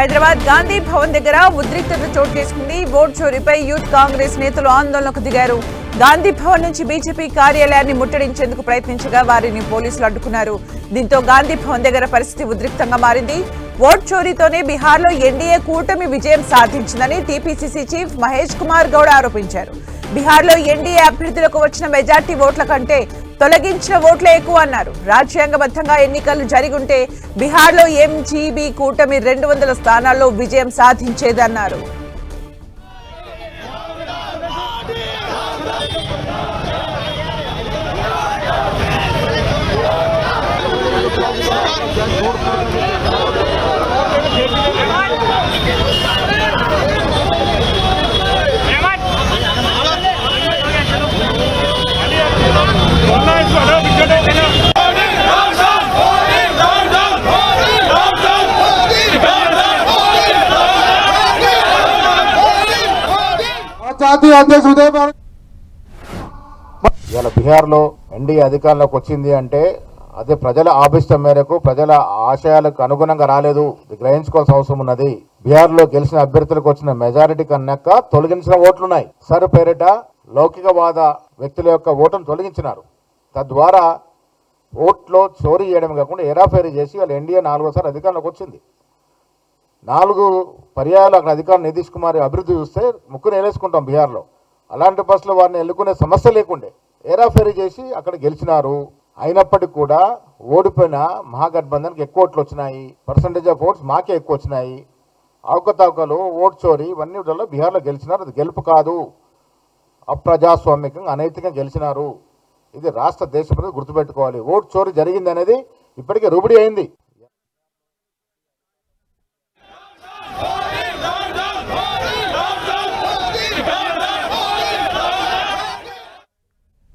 హైదరాబాద్ గాంధీ భవన్ దగ్గర ఉద్రిక్తత చోటు చేసుకుంది. ఓట్ చోరీపై యూత్ కాంగ్రెస్ నేతలు ఆందోళనకు దిగారు. గాంధీ భవన్ నుంచి బీజేపీ కార్యాలయాన్ని ముట్టడించేందుకు ప్రయత్నించగా వారిని పోలీసులు అడ్డుకున్నారు. దీంతో గాంధీ భవన్ దగ్గర పరిస్థితి ఉద్రిక్తంగా మారింది. ఓట్ చోరీతోనే బీహార్లో ఎన్డీఏ కూటమి విజయం సాధించిందని టీపీసీసీ చీఫ్ మహేష్ కుమార్ గౌడ్ ఆరోపించారు. బీహార్లో ఎన్డీఏ అభ్యర్థులకు వచ్చిన మెజార్టీ ఓట్ల కంటే తొలగించిన ఓట్లే ఎక్కువ అన్నారు. రాజ్యాంగబద్ధంగా ఎన్నికలు జరిగుంటే బీహార్లో ఎంజీబీ కూటమి రెండు వందల స్థానాల్లో విజయం సాధించేదన్నారు. జాతీయ అధ్యక్షుడు ఇవాళ బీహార్లో ఎన్డీఏ అధికారంలోకి వచ్చింది అంటే అదే ప్రజల ఆభిష్టం మేరకు ప్రజల ఆశయాలకు అనుగుణంగా రాలేదు. గ్రహించుకోవాల్సిన అవసరం ఉన్నది. బీహార్లో గెలిచిన అభ్యర్థులకు వచ్చిన మెజారిటీ కన్నాక తొలగించిన ఓట్లున్నాయి. సర్ పేరిట లౌకికవాద వ్యక్తుల యొక్క ఓటును తొలగించినారు. తద్వారా ఓట్లో చోరీ చేయడం కాకుండా ఎరాఫేరీ చేసి వాళ్ళు ఎన్డీఏ నాలుగోసారి అధికారంలోకి వచ్చింది. నాలుగు పర్యాయాలు అక్కడ అధికారులు నితీష్ కుమార్ అభివృద్ధి చూస్తే ముగ్గురు వేలేసుకుంటాం బీహార్లో. అలాంటి బస్సులో వారిని ఎన్నుకునే సమస్య లేకుండే. ఏరాఫేరీ చేసి అక్కడ గెలిచినారు. అయినప్పటికీ కూడా ఓడిపోయిన మహాగఠబంధన్కి ఎక్కువ ఓట్లు వచ్చినాయి. పర్సంటేజ్ ఆఫ్ ఓట్స్ మాకే ఎక్కువ వచ్చినాయి. అవకతవకలు ఓట్ చోరీ ఇవన్నీ వల్ల బీహార్లో గెలిచినారు. అది గెలుపు కాదు. అప్రజాస్వామికంగా అనైతికంగా గెలిచినారు. ఇది రాష్ట్ర దేశ ప్రజలు గుర్తుపెట్టుకోవాలి. ఓట్ చోరీ జరిగింది అనేది ఇప్పటికే రుబడి అయింది.